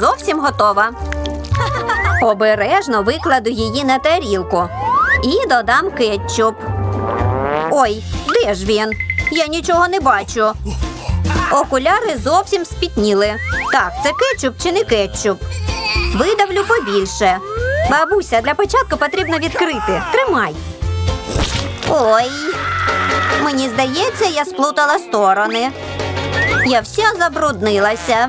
Зовсім готова. Обережно викладу її на тарілку і додам кетчуп. Ой, де ж він? Я нічого не бачу. Окуляри зовсім спітніли. Так, це кетчуп чи не кетчуп? Видавлю побільше. Бабуся, для початку потрібно відкрити. Тримай. Ой, мені здається, я сплутала сторони. Я вся забруднилася.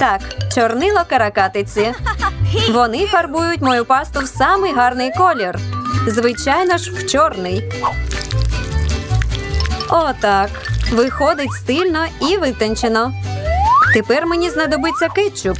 Так, чорнило каракатиці. Вони фарбують мою пасту в самий гарний колір. Звичайно ж, в чорний. Отак. Виходить стильно і витончено. Тепер мені знадобиться кетчуп.